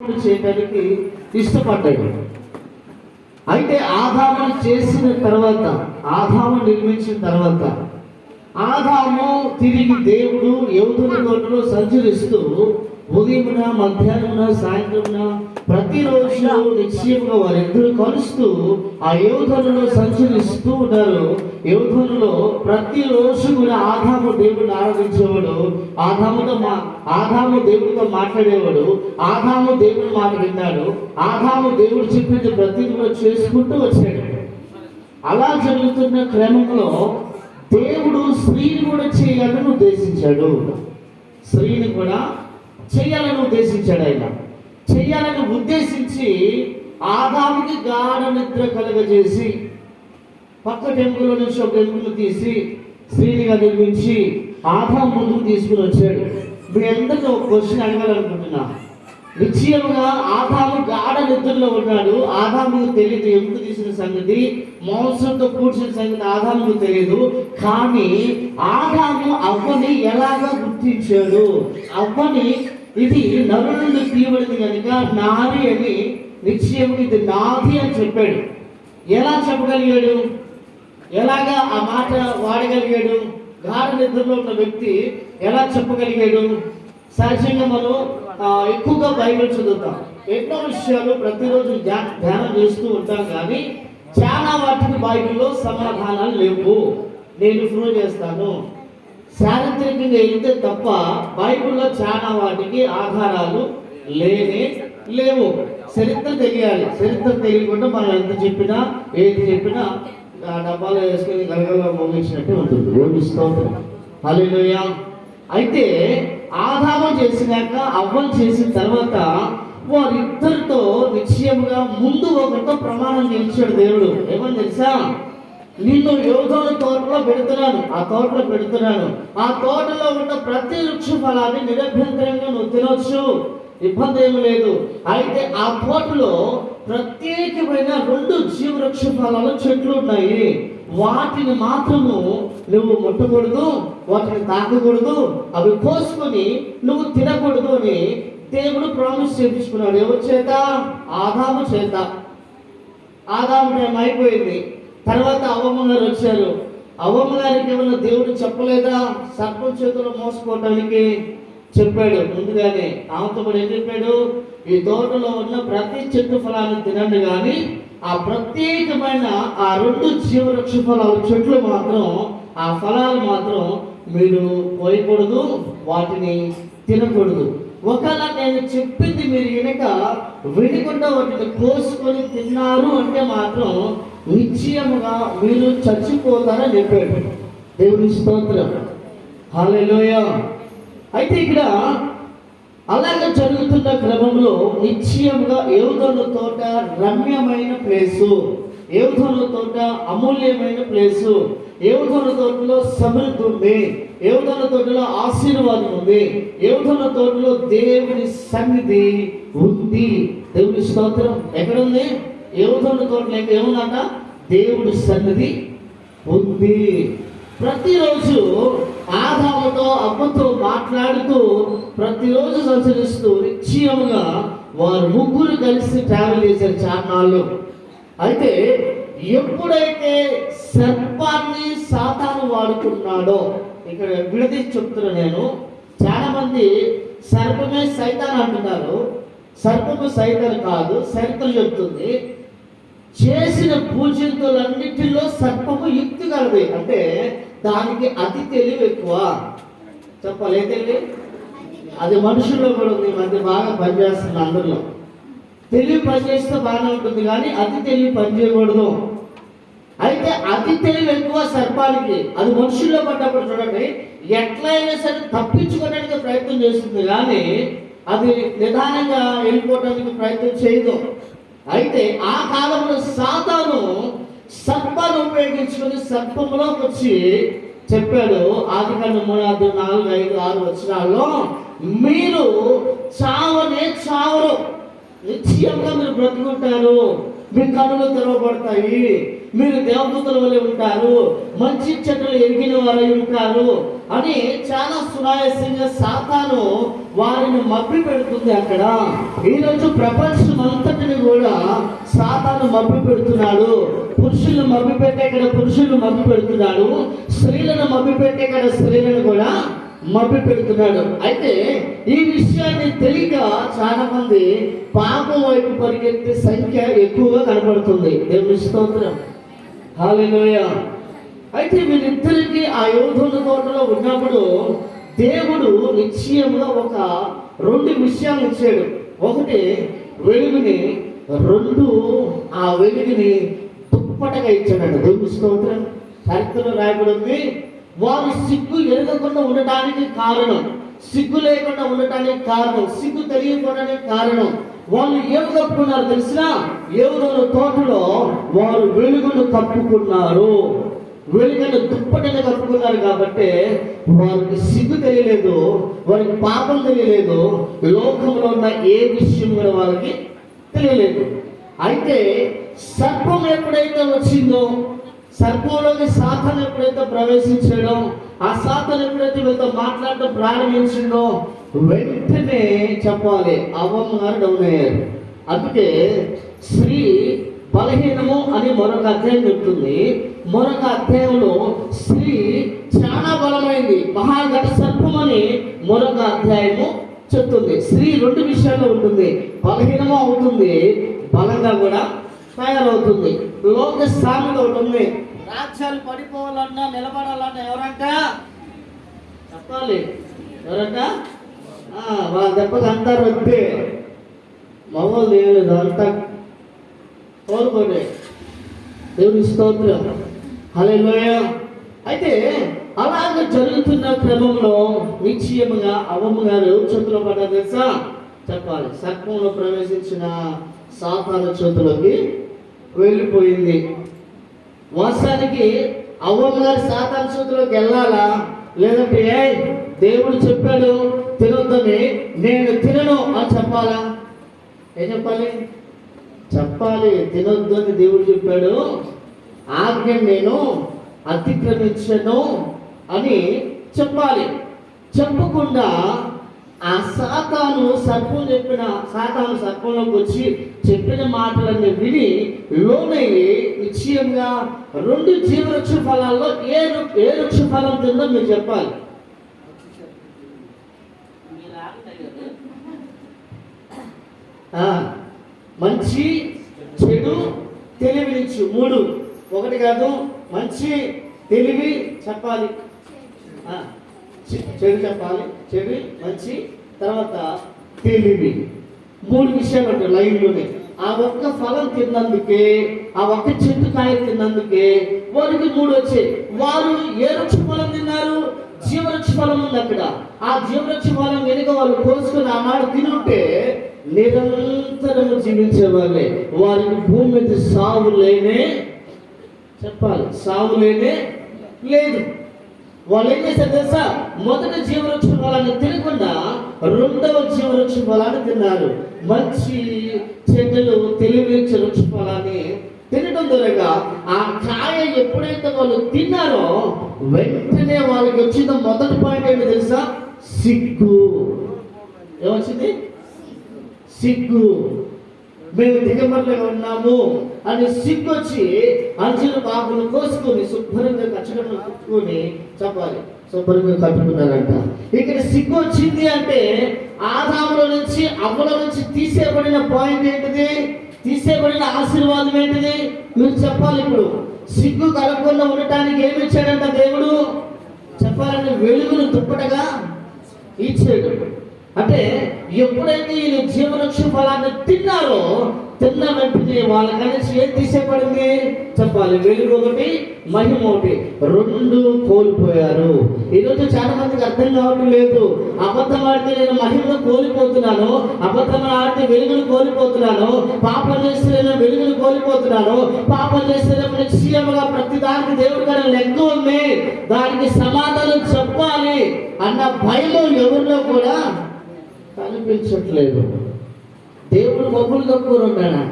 చేయడానికి ఇష్టపడ్డాడు. అయితే ఆదాము చేసిన తర్వాత ఆదాము నిర్మించిన తర్వాత ఆదాము తిరిగి దేవుడు యువతుల తోటలో సంచరిస్తూ ఉదయమున మధ్యాహ్నమున సాయంత్రమున ప్రతిరోజు నిశ్చయంగా వారిద్దరు కలుస్తూ ఆ యోధనలో సంచరిస్తూ ఉన్నారు యోధనలో ప్రతిరోజు కూడా ఆధాము దేవుడిని ఆరాధించేవాడు ఆధాముతో మా ఆధాము దేవుడితో మాట్లాడేవాడు ఆధాము దేవుడి మాట విన్నాడు ఆధాము దేవుడు చెప్పింది ప్రతి కూడా చేసుకుంటూ వచ్చాడు. అలా జరుగుతున్న క్రమంలో దేవుడు స్త్రీని కూడా చేయాలని ఉద్దేశించాడు. స్త్రీని కూడా చేయాలని ఉద్దేశించాడు ఆయన. చేయాలని ఉద్దేశించి ఆదాముకి గాఢ నిద్ర కలుగజేసి పక్క టెంపుల్ నుంచి ఒక టెంపుల్ తీసి స్త్రీనిగా నిర్మించి ఆదాం ముందుకు తీసుకుని వచ్చాడు. మీ అందరికీ ఒక క్వశ్చన్ అడగాలనుకుంటున్నా. నిశ్చయముగా ఆదాము గాఢ నిద్రలో ఉన్నాడు. ఆదాముకు తెలియదు ఎందుకు తీసిన సంగతి. మోసంతో కూర్చిన సంగతి ఆదాముకు తెలియదు కానీ ఆదాము అవ్వని ఎలాగా గుర్తించాడు? అవ్వని ఇది నరు నుండి తీయబడింది కనుక నాది అని నిశ్చయం ఇది నాది అని చెప్పాడు. ఎలా చెప్పగలిగాడు? ఎలాగా ఆ మాట వాడగలిగాడు? గాఢ నిద్రలో ఉన్న వ్యక్తి ఎలా చెప్పగలిగాడు? సహజంగా మనం ఎక్కువగా బైబిల్ చదువుతాం. ఎన్నో విషయాలు ప్రతిరోజు ధ్యా- ధ్యానం చేస్తూ ఉంటాం కానీ చాలా వాటికి బైబిల్లో సమాధానాలు లేవు. నేను ప్రూవ్ చేస్తాను. చారిత్రకంగా వెళ్తే తప్ప బైబిల్లో చాలా వాటికి ఆధారాలు లేనే లేవు. చరిత్ర తెలియాలి. చరిత్ర తెలియకుండా మనం ఎంత చెప్పినా ఏది చెప్పినా ఆ డబ్బాలో వేసుకుని గలగల మోగించినట్టే ఉంటుంది. ఓడి స్తోత్రం. అయితే ఆదాము చేసినాక అవ్వలు చేసిన తర్వాత వారిద్దరితో నిశ్చయముగా ముందు ఒకరితో ప్రమాణం నిలిచాడు దేవుడు. ఏమని తెలుసా? నిన్ను యోగాను తోటలో పెడుతున్నాను. ఆ తోటలో పెడుతున్నాను. ఆ తోటలో ఉన్న ప్రతి వృక్ష ఫలాన్ని నిరభ్యంతరంగా నువ్వు తినొచ్చు. ఇబ్బంది ఏమి లేదు. అయితే ఆ తోటలో ప్రత్యేకమైన రెండు జీవవృక్ష ఫలాలు చెట్లు ఉన్నాయి. వాటిని మాత్రము నువ్వు ముట్టకూడదు వాటిని తాకకూడదు అవి కోసుకొని నువ్వు తినకూడదు అని దేవుడు ప్రామిస్ చేపించుకున్నాడు ఎవరి చేత? ఆదాము చేత. ఆదాము టైం అయిపోయింది తర్వాత అవ్వమ్మ గారు వచ్చారు. అవ్వమ్మ గారికి ఏమన్నా దేవుడు చెప్పలేదా? సర్పం చేతులు మోసుకోవటానికి చెప్పాడు ముందుగానే. ఆమెతో కూడా ఏం చెప్పాడు? ఈ తోటలో ఉన్న ప్రతి చెట్టు ఫలాన్ని తినండి కానీ ఆ ప్రత్యేకమైన ఆ రెండు జీవవృక్ష ఫలాలు చెట్లు మాత్రం ఆ ఫలాలు మాత్రం మీరు పోయకూడదు వాటిని తినకూడదు. ఒకవేళ నేను చెప్పింది మీరు వెనక వినకుండా వాటిని కోసుకొని తిన్నారు అంటే మాత్రం నిశ్చయముగా మీరు చచ్చిపోతారని చెప్పాడు. దేవుని స్తోత్రం. హాలెలూయ అయితే ఇక్కడ అలాగ జరుగుతున్న క్రమంలో నిశ్చయముగా ఏవుదొన్న తోట రమ్యమైన ప్లేసు ఏవుదొన్న తోట అమూల్యమైన ప్లేసు ఏవుదొన్న తోటలో సమృద్ధి ఉంది ఏవుదొన్న తోటలో ఆశీర్వాదం ఉంది ఏవుదొన్న తోటలో దేవుని సన్నిధి ఉంది. దేవుని స్తోత్రం ఎక్కడుంది? ఏవుదొన్న తోటలో ఏముందంట? దేవుడి సన్నిధి ఉంది. ప్రతిరోజు ఆదాముతో అమ్మతో మాట్లాడుతూ ప్రతిరోజు సంచరిస్తూ నిశ్చయముగా వారు ముగ్గురు కలిసి ట్రావెల్ చేశారు చార్నాళ్ళు అయితే ఎప్పుడైతే సర్పాన్ని సాతాను వాడుకున్నాడో ఇక్కడ విడదీసి చెప్తున్నా నేను చాలా మంది సర్పమే సైతాన్ అంటున్నారు. సర్పము సైతం కాదు చరిత్ర చెప్తుంది చేసిన పూజలన్నిటిలో సర్పము యుక్తి కలది అంటే దానికి అతి తెలివి ఎక్కువ. చెప్పాలి ఏ తెలివి? అది మనుషుల్లో కూడా ఉంది మధ్య బాగా పనిచేస్తుంది అందరిలో. తెలివి పనిచేస్తే బాగానే ఉంటుంది కానీ అతి తెలివి పనిచేయకూడదు అయితే అతి తెలివి ఎక్కువ సర్పానికి అది మనుషుల్లో పడ్డప్పుడు చూడండి ఎట్లయినా సరే తప్పించుకోవడానికి ప్రయత్నం చేస్తుంది కానీ అది నిదానంగా వెళ్ళిపోవడానికి ప్రయత్నం చేయదు. అయితే ఆ కాలంలో సాతాను సర్పాన్ని ఉపయోగించుకుని సర్పంలోకి వచ్చి చెప్పాడు ఆది కన్నా మూడు ఆరు నాలుగు ఐదు ఆరు వచ్చినాల్లో మీరు చావనే చావరు. నిశ్చయంగా మీరు బ్రతుకుంటారు. మీ కనులు తెరవబడతాయి. మీరు దేవదూతల వలె ఉంటారు మంచి చెట్లు ఎరిగిన వారై ఉంటారు అని చాలా సునాయాసంగా సాతాను వారిని మభ్య పెడుతుంది అక్కడ. ఈరోజు ప్రపంచం అంతటిని కూడా సాతాను మభ్య పెడుతున్నాడు. పురుషులను మభ్య పెట్టే ఇక్కడ పురుషులను మభ్య పెడుతున్నాడు. స్త్రీలను మభ్య పెట్టే ఇక్కడ స్త్రీలను కూడా మభ్య పెడుతున్నాడు. అయితే ఈ విషయాన్ని తెలియక చాలా మంది పాపం వైపు పరిగెత్తే సంఖ్య ఎక్కువగా కనబడుతుంది. దేవుని స్తోత్రం. హాలెలూయా అయితే వీరిద్దరికి ఆ యోధుల తోటలో ఉన్నప్పుడు దేవుడు నిశ్చయంగా ఒక రెండు విషయాలు ఇచ్చాడు. ఒకటి వెలుగుని రెండు ఆ వెలుగుని దుప్పటగా ఇచ్చాడండి దేవుడు స్తోత్రం. చరిత్రలో రాయబడి ఉంది. వారు సిగ్గు ఎరగకుండా ఉండటానికి కారణం సిగ్గు లేకుండా ఉండటానికి కారణం సిగ్గు తెలియకుండానికి కారణం. వాళ్ళు ఏం కప్పుకున్నారు తెలిసిన ఎవరు తోటలో వారు వెలుగును కప్పుకున్నారు. వెలుగును దుప్పటిని కప్పుకున్నారు కాబట్టి వారికి సిగ్గు తెలియలేదు వారికి పాపం తెలియలేదు లోకంలో ఉన్న ఏ విషయం కూడా వాళ్ళకి తెలియలేదు. అయితే సర్పం ఎప్పుడైతే వచ్చిందో సర్పంలోకి సాధన ఎప్పుడైతే ప్రవేశించడం ఆ సాధన ఎప్పుడైతే వీళ్ళతో మాట్లాడటం ప్రారంభించిందో వెంటనే చెప్పాలి అవ్వమ్మ గారు డౌన్ అయ్యారు. అందుకే స్త్రీ బలహీనము అని మరొక అధ్యాయం చెప్తుంది. మరొక అధ్యాయంలో స్త్రీ చాలా బలమైంది. మహాఘట సర్పం అని మరొక అధ్యాయము చెప్తుంది. స్త్రీ రెండు విషయాల్లో ఉంటుంది. బలహీనము అవుతుంది బలంగా కూడా తయారవుతుంది. లోక సామెత ఒకటి ఉంది. రాజ్యాలు పడిపోవాలన్నా నిలబడాలన్నా ఎవరంట? చెప్పాలి. ఎవరంట? వాళ్ళ దెబ్బకి అంటారు వద్దే మామూలు లేదు అంతా కోరుకోండి దేవుని స్తోత్రం. అలా అయితే అలాగ జరుగుతున్న క్రమంలో నిశ్చయముగా అవమ్మ గారు చేతిలో పడ్డ తెలుసా? చెప్పాలి. సర్పంలో ప్రవేశించిన సాతాన చేతులకి వెళ్ళిపోయింది. వాస్తవానికి అవ్వమ్మ గారి సాతాన చేతిలోకి వెళ్ళాలా? లేదంటే దేవుడు చెప్పాడు తినొద్దని నేను తినను అని చెప్పాలా? ఏం చెప్పాలి? చెప్పాలి. తినొద్దు అని దేవుడు చెప్పాడు. ఆజ్ఞ నేను అతిక్రమించను అని చెప్పాలి. చెప్పకుండా ఆ సాతాను సర్పం చెప్పిన సాతాను సర్పంలోకి వచ్చి చెప్పిన మాటలన్నీ విని లోనయ్యి నిశ్చయంగా రెండు జీవవృక్ష ఫలాల్లో ఏ ఏ వృక్ష ఫలం తిందో మీరు చెప్పాలి. మంచి చెడు తెలివినిచ్చు మూడు. ఒకటి కాదు మంచి తెలివి చెప్పాలి. చెడు చెప్పాలి చెవి మంచి తర్వాత తెలివి. మూడు విషయాలు ఉంటాయి లైన్లోనే. ఆ ఒక్క ఫలం తిన్నందుకే ఆ ఒక్క చెట్టు కాయ తిన్నందుకే వారికి మూడు వచ్చాయి. వారు ఏ వృక్ష ఫలం తిన్నారు? జీవవృక్ష ఫలం ఉంది అక్కడ. ఆ జీవవృక్ష ఫలం వెనుక వాళ్ళు కోసుకుని ఆ మాట తినుంటే నిరంతరం జీవించే వాళ్ళే వారికి భూమి మీద సాగు లేనే చెప్పాలి. సాగు లేనే లేదు. వాళ్ళు ఏం చేశారు తెలుసా? మొదటి జీవవృక్ష ఫలాన్ని తినకుండా రెండవ జీవవృక్ష ఫలాన్ని తిన్నారు. మంచి చెడ్డలు తెలివి వృక్ష ఫలాన్ని తినడం ద్వారా ఆ కాయ ఎప్పుడైతే వాళ్ళు తిన్నారో వెంటనే వాళ్ళకి వచ్చిన మొదటి పాయింట్ ఏంటి తెలుసా? సిగ్గు. ఏమొచ్చింది? సిగ్గు. మేము దిగమరలుగా ఉన్నాము అని సిగ్గు వచ్చి అంచుల బాగులు కోసుకొని శుభ్రంగా కచ్చడంలో కుట్టుకొని చెప్పాలి శుభ్రంగా కట్టుకున్నారంట. ఇక్కడ సిగ్గు వచ్చింది అంటే ఆదాముల నుంచి అమ్మల నుంచి తీసేయబడిన పాయింట్ ఏంటిది? తీసేయబడిన ఆశీర్వాదం ఏంటిది? మీరు చెప్పాలి ఇప్పుడు. సిగ్గు కలగకుండా ఉండటానికి ఏమి ఇచ్చాడంట దేవుడు? చెప్పాలంటే వెలుగును దుప్పటగా ఇచ్చాడు అంటే ఎప్పుడైతే వీళ్ళు జీవవృక్ష ఫలాన్ని తిన్నారో తిన్న వెంటనే వాళ్ళ కనీసం ఏం తీసేపడింది చెప్పాలి. వెలుగు ఒకటి మహిమ ఒకటి. రెండు కోల్పోయారు. ఈరోజు చాలా మందికి అర్థం కావడం లేదు. అబద్ధం ఆడితే నేను మహిమను కోల్పోతున్నాను. అబద్ధం ఆడితే వెలుగును కోల్పోతున్నాను. పాపం చేస్తే నేను వెలుగును కోల్పోతున్నాను. పాపం చేస్తే నిశ్చయముగా ప్రతి దానికి దేవుడి గారి లెక్క ఉంది. దానికి సమాధానం చెప్పాలి అన్న భయం ఎవరిలో కూడా కనిపించట్లేదు. దేవుడు మబ్బులు కప్పుకొని ఉన్నాడా?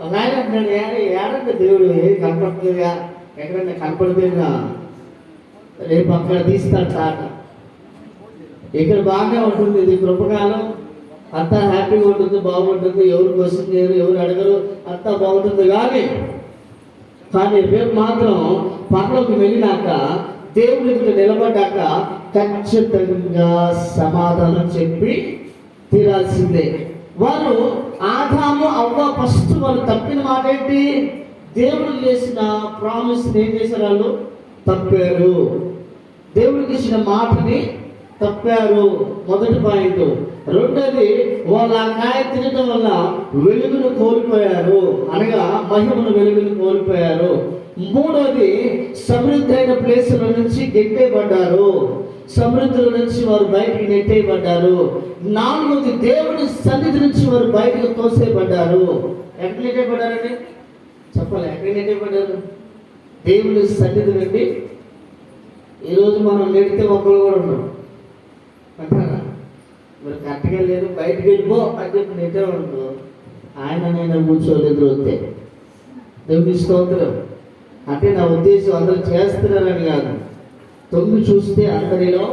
ఒక ఆయన అంటున్నాడు ఏడంటే దేవుడు ఏం కనపడుతుందిగా ఎక్కడన్నా కనపడుతుందిగా రేపు అక్కడ తీస్తాడు తాట. ఇక్కడ బాగానే ఉంటుంది ఇది కృపకాలం. అంతా హ్యాపీగా ఉంటుంది బాగుంటుంది. ఎవరు క్వశ్చన్ చేయరు ఎవరు అడగరు అంతా బాగుంటుంది కానీ కానీ రేపు మాత్రం పరలోకి వెళ్ళినాక దేవుడి ఎదుట నిలబడ్డాక ఖచ్చితంగా సమాధానం చెప్పి తీరాల్సిందే. వారు ఆదాము అవ్వ ఫస్ట్ వాళ్ళు తప్పిన మాట ఏంటి? దేవుడు చేసిన ప్రామిస్ ఏం చేశారు వాళ్ళు? తప్పారు. దేవుడికి ఇచ్చిన మాటని తప్పారు. మొదటి పాయింట్. రెండోది వాళ్ళ ఆ కాయ తినడం వల్ల వెలుగును కోల్పోయారు. అనగా మహిమను వెలుగును కోల్పోయారు. మూడోది సమృద్ధి ప్లేసుల నుంచి గెట్టేయబడ్డారు సమృద్ధుల నుంచి వారు బయటికి నెట్టేయబడ్డారు. నాలుగోది దేవుని సన్నిధి నుంచి వారు బయటకు తోసేయబడ్డారు. ఎక్కడ నెట్టేయబడ్డారండి? చెప్పాలి? ఎక్కడ నెట్టేయబడ్డారు? దేవుని సన్నిధి నుండి. ఈరోజు మనం నెడితే ఒకరు కూడా ఉన్నాం అంటారా మరి కరెక్ట్గా లేదు బయటకు వెళ్ళిపో అని చెప్పి నెట్టే ఉండు ఆయన నేను కూర్చోలేదు వస్తే దేవుని స్తోత్రం. అంటే నా ఉద్దేశం అందరూ చేస్తున్నారని కాదు. తొమ్మిది చూస్తే అందరిలో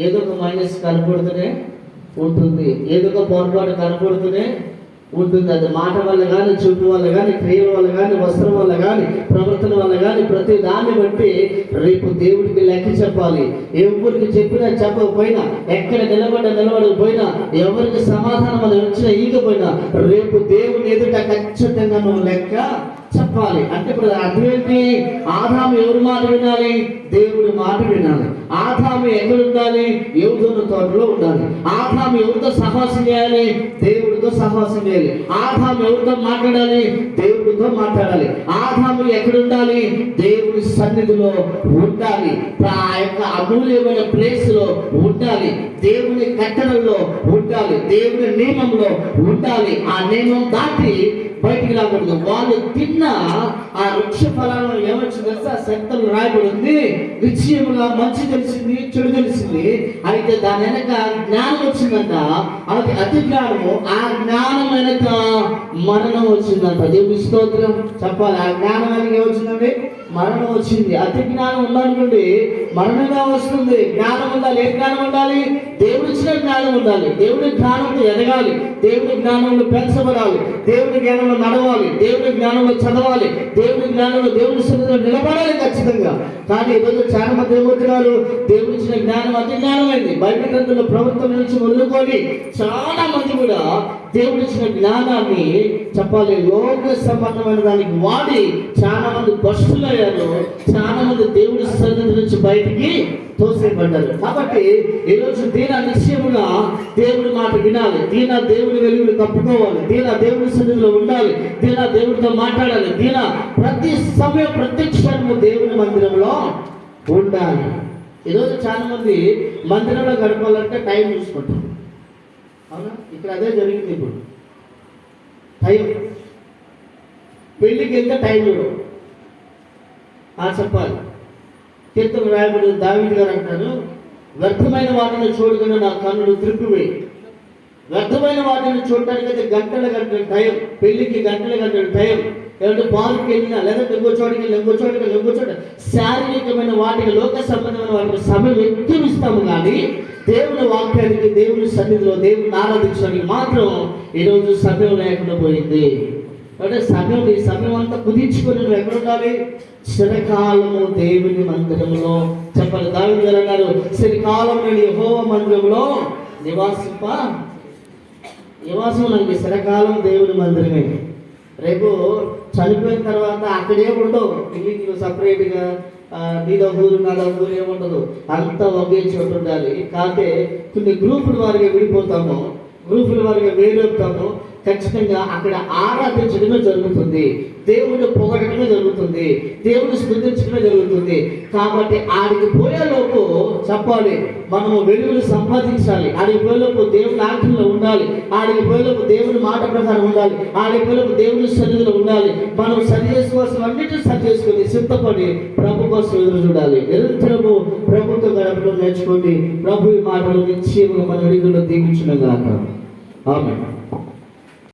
ఏదో ఒక మైనస్ కనపడుతూనే ఉంటుంది. ఏదో ఒక పొరపాటు కనపడుతూనే ఉంటుంది. అది మాట వల్ల కానీ చూపు వల్ల కానీ క్రియల వల్ల కానీ వస్త్రం వల్ల కానీ ప్రవర్తన వల్ల కానీ ప్రతి దాన్ని బట్టి రేపు దేవుడికి లెక్క చెప్పాలి. ఎవరికి చెప్పినా చెప్పకపోయినా ఎక్కడ నిలబడ్డ నిలబడకపోయినా ఎవరికి సమాధానం అది వచ్చినా ఈకపోయినా రేపు దేవుడి ఎదుట ఖచ్చితంగా నువ్వు లెక్క చెప్పాలి. అంటే ఇప్పుడు అర్థం ఏంటి ఆదాము ఎవరి మాట వినాలి? దేవుడి మాట వినాలి. ఆదాము ఎక్కడ ఉండాలి? యోధుని తోటలో ఉండాలి. ఆదాము ఎవరితో సహవాసం చేయాలి? దేవుడితో సహవాసం చేయాలి. ఆదాము ఎవరితో మాట్లాడాలి? దేవుడితో మాట్లాడాలి. ఆదాము ఎక్కడ ఉండాలి? దేవుడి సన్నిధిలో ఉండాలి. ఆ యొక్క అమూల్యమైన ప్లేస్లో ఉండాలి. దేవుని కట్టడంలో ఉండాలి. దేవుని నియమంలో ఉండాలి. ఆ నియమం దాటి బయటికి రాకూడదు. వాళ్ళు తిన్న ఆ వృక్ష ఫలాలను ఏమొచ్చి తెలుసా? శక్తులు రాయబడింది. నిశ్చయముగా మంచి తెలిసింది చెడు తెలిసింది. అయితే దాని వెనక జ్ఞానం వచ్చిందంట. అది అతి జ్ఞానము ఆ జ్ఞానం వెనక మరణం వచ్చిందంట. దేవుని స్తోత్రం. చెప్పాలి ఆ జ్ఞానం వెనక ఏమొచ్చిందండి? మరణం వచ్చింది. అతి జ్ఞానం ఉందనుకోండి మరణంగా వస్తుంది. జ్ఞానం ఉండాలి ఏ జ్ఞానం ఉండాలి? దేవుడు ఇచ్చిన జ్ఞానం ఉండాలి. దేవుడి జ్ఞానంలో ఎదగాలి. దేవుడి జ్ఞానంలో పెంచబడాలి. దేవుడి జ్ఞానంలో నడవాలి. దేవుడి జ్ఞానంలో చదవాలి. దేవుని జ్ఞానంలో దేవుని సన్నిధిలో నిలబడాలి ఖచ్చితంగా. కానీ ఈరోజు చాలా మంది ఏమవుతున్నారు? దేవుడి ఇచ్చిన జ్ఞానం అతి జ్ఞానమైంది. బయట గ్రంథంలో ప్రభుత్వం నుంచి వదులుకొని చాలా మంది కూడా దేవుడి ఇచ్చిన జ్ఞానాన్ని చెప్పాలి. లోక సంబంధమైన దానికి వాడి చాలా మంది భ్రష్టులయ్యారు చాలా మంది దేవుడి సన్నిధి నుంచి బయటికి తోసేయబడ్డారు. కాబట్టి ఈరోజు దీన నిశ్చయముగా దేవుడి మాట వినాలి. దీన దేవుడి వెలుగులు కప్పుకోవాలి. దీన దేవుడి సన్నిధిలో ఉండాలి. దీన దేవుడితో మాట్లాడాలి. దీన ప్రతి సమయం ప్రత్యక్షము దేవుని మందిరంలో ఉండాలి. ఈరోజు చాలా మంది మందిరంలో గడపాలంటే టైం చూసుకుంటారు. అవునా? ఇక్కడ అదే జరిగింది ఇప్పుడు. టైం. పెళ్ళికి ఎంత టైం ఇవ్వడం ఆ చెప్పాలి. కీర్తన రాయబడి దావిడ్ గారు అంటారు వ్యర్థమైన వాటిని చూడకుండా నా కన్నులు త్రిప్పివే. వ్యర్థమైన వాటిని చూడటానికి అయితే గంటల గంటల టైం. పెళ్ళికి గంటల గంటల టైం. లేదంటే పార్క్కి వెళ్ళినా లేదంటే ఇంకో చోటికి వెళ్ళి ఇంకో చోటికి ఇంకో చోట శారీరకమైన వాటికి లోక సంబంధమైన వాటికి సమయం ఎక్కువ ఇస్తాము కానీ దేవుని వాక్యానికి దేవుని సన్నిధిలో దేవుని ఆరాధించడానికి మాత్రం ఈరోజు సమయం లేకుండా పోయింది. అంటే సమయం ఈ సమయం అంతా కుదించుకొని నువ్వు ఎక్కడ ఉండాలి? చిరకాలము దేవుని మందిరంలో. చెప్పాలి దాని గారు అన్నారు చిరకాలం నేను యహోవ మందిరంలో నివాసింప. నివాసం నాకు చిరకాలం దేవుని మందిరమే. రేపు చనిపోయిన తర్వాత అక్కడే ఉండవు. క్లినిక్లు సపరేట్గా నీదో ఊరు నాదో ఊరు ఏముండదు. అంతా ఒకే చోటు ఉండాలి. కాకపోతే కొన్ని గ్రూపుల వారిగా విడిపోతాము. గ్రూపుల వారిగా వేరవుతాము ఖచ్చితంగా అక్కడ ఆరాధించడమే జరుగుతుంది. దేవుని పొగడమే జరుగుతుంది. దేవుని స్మృతించడమే జరుగుతుంది. కాబట్టి ఆడికి పోయేలోపు చెప్పాలి మనము వెలుగులు సంపాదించాలి. ఆడికి పోయేలోపు దేవుని ఆజ్ఞలో ఉండాలి. ఆడికి పోయేలోపు దేవుని మాట ప్రకారం ఉండాలి. ఆడికి పోయేలోపు దేవుని సన్నిధిలో ఉండాలి. మనం సరి చేసుకోవాల్సిన అన్నిటిని సరి చేసుకుని సిద్ధపడి ప్రభు కోసం ఎదురు చూడాలి. నిరంతరము ప్రభుత్వ గడపడం నేర్చుకోండి. ప్రభు మాటలు నిశ్చయములు మన వెలుగులో దీవించడం కాక ఆమె